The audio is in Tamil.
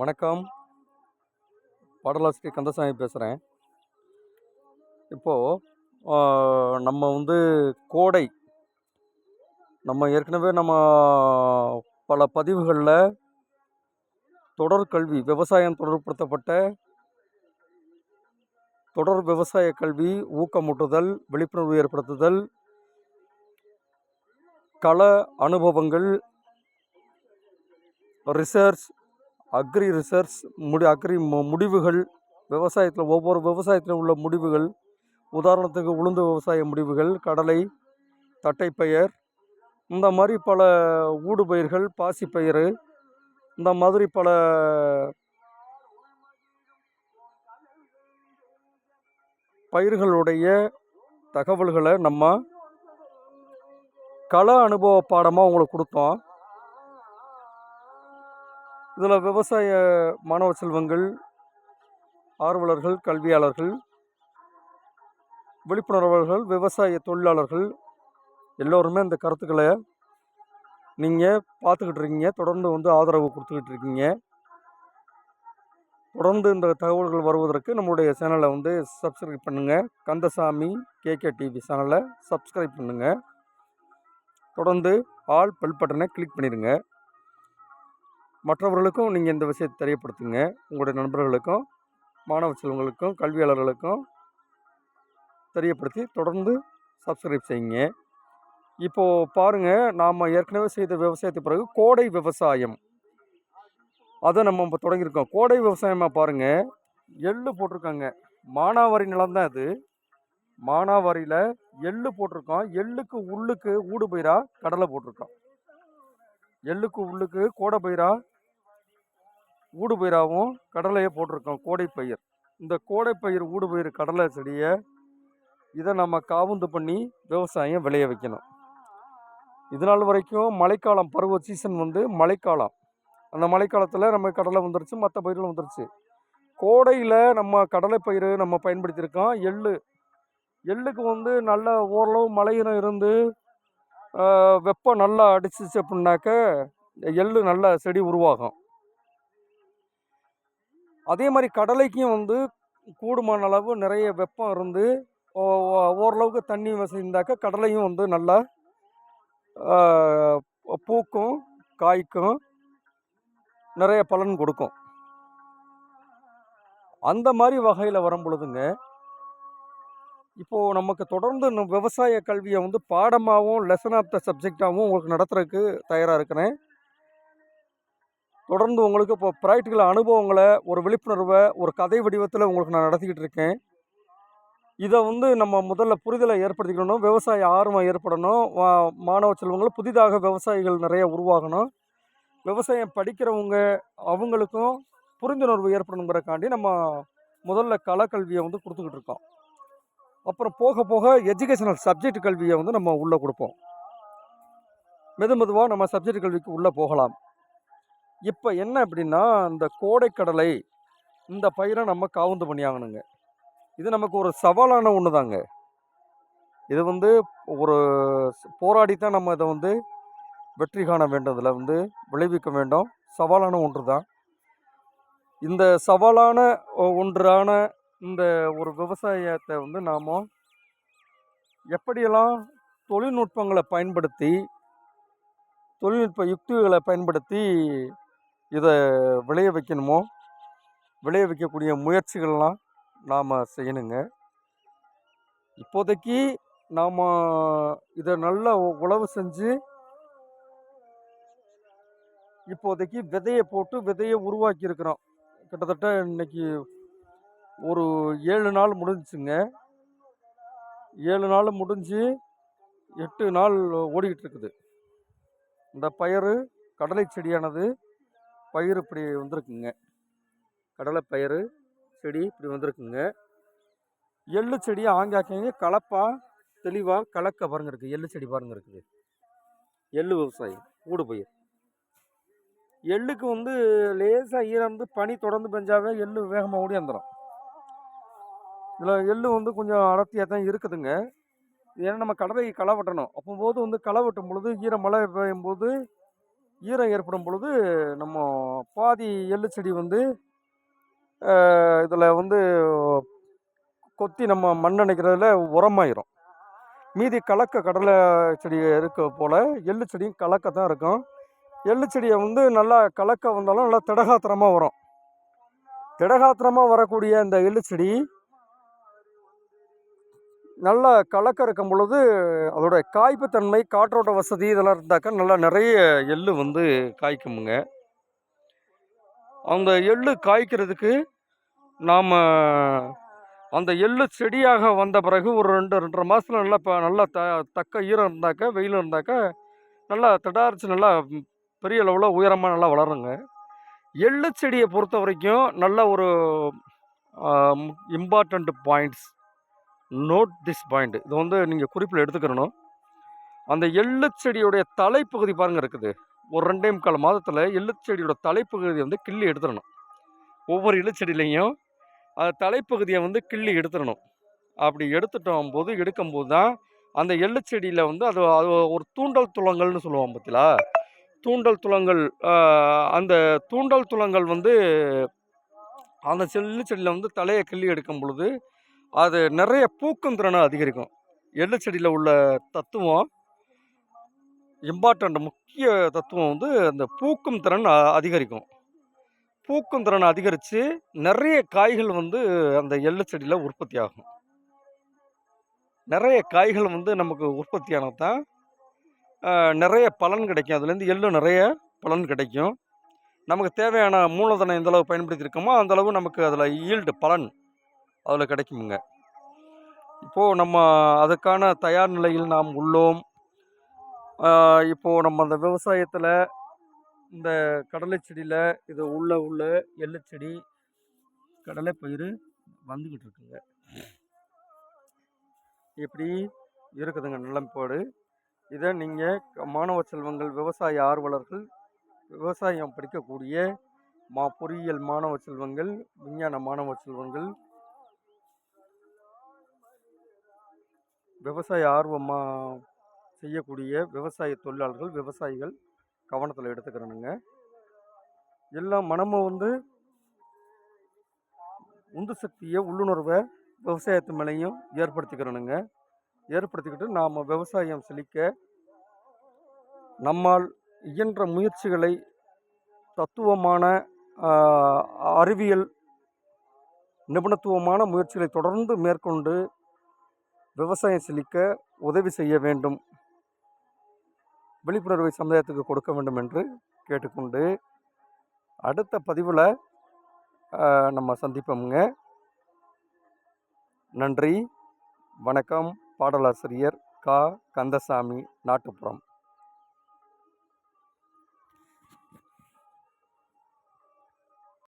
வணக்கம். பாடலாசிரியர் கந்தசாமி பேசுகிறேன் இப்போது நம்ம வந்து கோடை. நம்ம ஏற்கனவே நம்ம பல பதிவுகளில் தொடர் கல்வி விவசாயம் தொடர்படுத்தப்பட்ட தொடர் விவசாய கல்வி ஊக்கமூட்டுதல் விழிப்புணர்வு ஏற்படுத்துதல் கள அனுபவங்கள் ரிசர்ச் அக்ரி ரிசர்ச் முடி அக்ரி மு முடிவுகள் விவசாயத்தில் ஒவ்வொரு விவசாயத்தில் உள்ள முடிவுகள் உதாரணத்துக்கு உளுந்து விவசாய முடிவுகள் கடலை தட்டைப்பயிர் இந்த மாதிரி பல ஊடுபயிர்கள் பாசிப்பயிறு இந்த மாதிரி பல பயிர்களுடைய தகவல்களை நம்ம கள அனுபவ பாடமாக உங்களுக்கு கொடுத்தோம். இதில் விவசாய மாணவ செல்வங்கள் ஆர்வலர்கள் கல்வியாளர்கள் விழிப்புணர்வர்கள் விவசாய தொழிலாளர்கள் எல்லோருமே இந்த கருத்துக்களை நீங்கள் பார்த்துக்கிட்டு இருக்கீங்க. தொடர்ந்து வந்து ஆதரவு கொடுத்துக்கிட்டு இருக்கீங்க. தொடர்ந்து இந்த தகவல்கள் வருவதற்கு நம்மளுடைய சேனலை வந்து சப்ஸ்கிரைப் பண்ணுங்கள் கந்தசாமி கேகே டிவி சேனலை சப்ஸ்கிரைப் பண்ணுங்கள் தொடர்ந்து ஆல் பெல் பட்டனை கிளிக் பண்ணிடுங்க. மற்றவர்களுக்கும் நீங்கள் இந்த விஷயத்தை தெரியப்படுத்துங்க. உங்களுடைய நண்பர்களுக்கும் மாணவ செல்வங்களுக்கும் கல்வியாளர்களுக்கும் தெரியப்படுத்தி தொடர்ந்து சப்ஸ்கிரைப் செய்யுங்க. இப்போது பாருங்கள் நாம் ஏற்கனவே செய்த விவசாயத்துக்கு பிறகு கோடை விவசாயம். அதை நம்ம இப்போ தொடங்கியிருக்கோம். கோடை விவசாயமாக பாருங்கள் எள்ளு போட்டிருக்காங்க. மானாவாரி நிலம் தான் இது மானாவாரியில் எள்ளு போட்டிருக்கோம். எள்ளுக்கு உள்ளுக்கு ஊடு பயிரா கடலை போட்டிருக்கோம். எள்ளுக்கு உள்ளுக்கு கோடை பயிரா? ஊடு பயிராகவும் கடலையை போட்டிருக்கோம் கோடை பயிர். இந்த கோடை பயிர் ஊடு பயிர் கடலை செடியை இதை நம்ம காவுந்து பண்ணி விவசாயம் விளைய வைக்கணும். இது நாள் வரைக்கும் மழைக்காலம் பருவ சீசன் வந்து மழைக்காலம். அந்த மழைக்காலத்தில் நம்ம கடலை வந்துருச்சு மற்ற பயிர்களும் வந்துருச்சு. கோடையில் நம்ம கடலை பயிர் நம்ம பயன்படுத்தியிருக்கோம். எள்ளு எள்ளுக்கு வந்து நல்ல ஓரளவு மழையினம் இருந்து வெப்பம் நல்லா அடிச்சிச்சு அப்படின்னாக்க எள்ளு நல்ல செடி உருவாகும். அதே மாதிரி கடலைக்கும் வந்து கூடுமான அளவு நிறைய வெப்பம் இருந்து ஓ- ஓ- ஓரளவுக்கு தண்ணி வசதி இருந்தாக்க கடலையும் வந்து நல்லா பூக்கும் காய்க்கும் நிறைய பலன் கொடுக்கும். அந்த மாதிரி வகையில் வரும் பொழுதுங்க இப்போது நமக்கு தொடர்ந்து விவசாய கல்வியை வந்து பாடமாகவும் லெசன் ஆஃப் த சப்ஜெக்டாகவும் உங்களுக்கு நடத்துறதுக்கு தயாராக இருக்கிறேன். தொடர்ந்து உங்களுக்கு இப்போ ப்ராக்டிக்கல் அனுபவங்களை ஒரு விழிப்புணர்வை ஒரு கதை வடிவத்தில் உங்களுக்கு நான் நடத்திக்கிட்டு இருக்கேன். இதை வந்து நம்ம முதல்ல புரிதலை ஏற்படுத்திக்கணும் விவசாய ஆர்வம் ஏற்படணும் வா- மாணவ செல்வங்கள் புதிதாக விவசாயிகள் நிறைய உருவாகணும். விவசாயம் படிக்கிறவங்க அவங்களுக்கும் புரிந்துணர்வு ஏற்படணுங்கிறக்காண்டி நம்ம முதல்ல கலக்கல்வியை வந்து கொடுத்துக்கிட்டு இருக்கோம். அப்புறம் போக போக எஜுகேஷனல் சப்ஜெக்ட் கல்வியை வந்து நம்ம உள்ளே கொடுப்போம். மெது மெதுவாக நம்ம சப்ஜெக்ட் கல்விக்கு உள்ளே போகலாம். இப்போ என்ன அப்படின்னா இந்த கோடைக்கடலை இந்த பயிரை நம்ம காவுந்து பண்ணியாகணுங்க. இது நமக்கு ஒரு சவாலான ஒன்று தாங்க இது வந்து ஒரு போராடி தான் நம்ம இதை வந்து வெற்றி காண வேண்டும் இதில் வந்து விளைவிக்க வேண்டும். சவாலான ஒன்று தான் இந்த சவாலான ஒன்றான இந்த ஒரு விவசாயத்தை வந்து நாம் எப்படியெல்லாம் தொழில்நுட்பங்களை பயன்படுத்தி தொழில்நுட்ப யுக்திகளை பயன்படுத்தி இதை விளைய வைக்கணுமோ விளைய வைக்கக்கூடிய முயற்சிகள்லாம் நாம் செய்யணுங்க. இப்போதைக்கு நாம் இதை நல்லா உழவு செஞ்சு இப்போதைக்கு விதையை போட்டு விதையை உருவாக்கி இருக்கிறோம் கிட்டத்தட்ட இன்றைக்கி ஒரு ஏழு நாள் முடிஞ்சுங்க ஏழு நாள் முடிஞ்சு எட்டு நாள் ஓடிக்கிட்டு இருக்குது இந்த பயிறு கடலை செடியானது. பயிர் இப்படி வந்திருக்குங்க. கடலை பயிறு செடி இப்படி வந்திருக்குங்க. எள்ளு செடி ஆங்காக்கிங்க கலப்பாக தெளிவாக கலக்க பாருங்க இருக்குது எள்ளு செடி பாருங்க இருக்குது. எள்ளு விவசாயம் ஊடு பயிர். எள்ளுக்கு வந்து லேசாக ஈரம் வந்து பனி தொடர்ந்து பெஞ்சாவே எள்ளு வேகமாக ஓடி வந்துடும் இதில் எள்ளு வந்து கொஞ்சம் அடர்த்தியாக தான் இருக்குதுங்க. ஏன்னா நம்ம கடலை களை வெட்டணும் அப்போது வந்து களை வெட்டும் பொழுது ஈர மழை பெய்யும் போது ஈரம் ஏற்படும் பொழுது நம்ம பாதி எள்ளு செடி வந்து இதில் வந்து கொத்தி நம்ம மண் அணைக்கிறதுல உரமாயிரும். மீதி கலக்க கடலை செடி இருக்க போல் எள்ளு செடியும் கலக்க தான் இருக்கும். எள்ளு செடியை வந்து நல்லா கலக்க வந்தாலும் நல்லா திடகாத்திரமாக வரும். திடகாத்திரமாக வரக்கூடிய இந்த எள்ளு செடி நல்லா கலக்க இருக்கும் பொழுது அதோடய காய்ப்புத்தன்மை காற்றோட்ட வசதி இதெல்லாம் இருந்தாக்கா நல்லா நிறைய எள்ளு வந்து காய்க்குமுங்க. அந்த எள்ளு காய்க்கிறதுக்கு நாம் அந்த எள்ளு செடியாக வந்த பிறகு ஒரு ரெண்டு ரெண்டரை மாதத்துல நல்லா இப்போ நல்லா த தக்க ஈரம் இருந்தாக்கா வெயில் இருந்தாக்கா நல்லா திடாரிச்சு நல்லா பெரிய அளவில் உயரமாக நல்லா வளருங்க. எள்ளு செடியை பொறுத்த வரைக்கும் நல்ல ஒரு important points. Note this point இது வந்து நீங்கள் குறிப்பில் எடுத்துக்கிறணும். அந்த எள்ளுச்செடியுடைய தலைப்பகுதி பாருங்க இருக்குது. ஒரு ரெண்டே முக்கால் மாதத்தில் எள்ளுச்செடியோட தலைப்பகுதியை வந்து கிள்ளி எடுத்துடணும். ஒவ்வொரு எள்ளுச்செடியிலையும் அந்த தலைப்பகுதியை வந்து கிள்ளி எடுத்துடணும். அப்படி எடுத்துட்டோம் போது எடுக்கும்போது தான் அந்த எள்ளுச்செடியில் வந்து அது அது ஒரு தூண்டல் துளங்கள்னு சொல்லுவோம் பார்த்தீங்களா தூண்டல் துளங்கள் அந்த தூண்டல் துளங்கள் வந்து அந்த எள்ளு செடியில் வந்து தலையை கிள்ளி எடுக்கும் பொழுது அது நிறைய பூக்கும் திறனை அதிகரிக்கும். எள்ளு செடியில் உள்ள தத்துவம் இம்பார்ட்டண்ட் முக்கிய தத்துவம் வந்து அந்த பூக்கும் திறன் அதிகரிக்கும். பூக்கும் திறன் அதிகரித்து நிறைய காய்கள் வந்து அந்த எள்ளு செடியில் உற்பத்தி ஆகும். நிறைய காய்கள் வந்து நமக்கு உற்பத்தியானது தான் நிறைய பலன் கிடைக்கும். அதுலேருந்து எள்ளு நிறைய பலன் கிடைக்கும். நமக்கு தேவையான மூலதனம் எந்தளவு பயன்படுத்தியிருக்கோமோ அந்த அளவு நமக்கு அதில் ஈல்டு பலன் அதில் கிடைக்குமுங்க. இப்போது நம்ம அதுக்கான தயார் நிலையில் நாம் உள்ளோம். இப்போது நம்ம அந்த விவசாயத்தில் இந்த கடலை செடியில் இது உள்ள உள்ள எள்ளு செடி கடலை பயிர் வந்துக்கிட்டு இருக்குங்க. இப்படி இருக்குதுங்க நிலம்பாடு. இதை நீங்கள் மாணவ செல்வங்கள் விவசாய ஆர்வலர்கள் விவசாயம் படிக்கக்கூடிய மா பொறியியல் மாணவ செல்வங்கள் விஞ்ஞான மாணவ செல்வங்கள் விவசாய ஆர்வமாக செய்யக்கூடிய விவசாய தொழிலாளர்கள் விவசாயிகள் கவனத்தில் எடுத்துக்கிறனுங்க. எல்லா மனமும் வந்து உந்து சக்தியை உள்ளுணர்வை விவசாயத்து மேலேயும் ஏற்படுத்திக்கிறனுங்க. ஏற்படுத்திக்கிட்டு நாம் விவசாயம் செழிக்க நம்மால் இயன்ற முயற்சிகளை தத்துவமான அறிவியல் நிபுணத்துவமான முயற்சிகளை தொடர்ந்து மேற்கொண்டு விவசாயம் செழிக்க உதவி செய்ய வேண்டும். விழிப்புணர்வை சமுதாயத்துக்கு கொடுக்க வேண்டும் என்று கேட்டுக்கொண்டு அடுத்த பதிவில் நம்ம சந்திப்போமுங்க. நன்றி. வணக்கம். பாடலாசிரியர் கா. கந்தசாமி நாட்டுப்புறம்.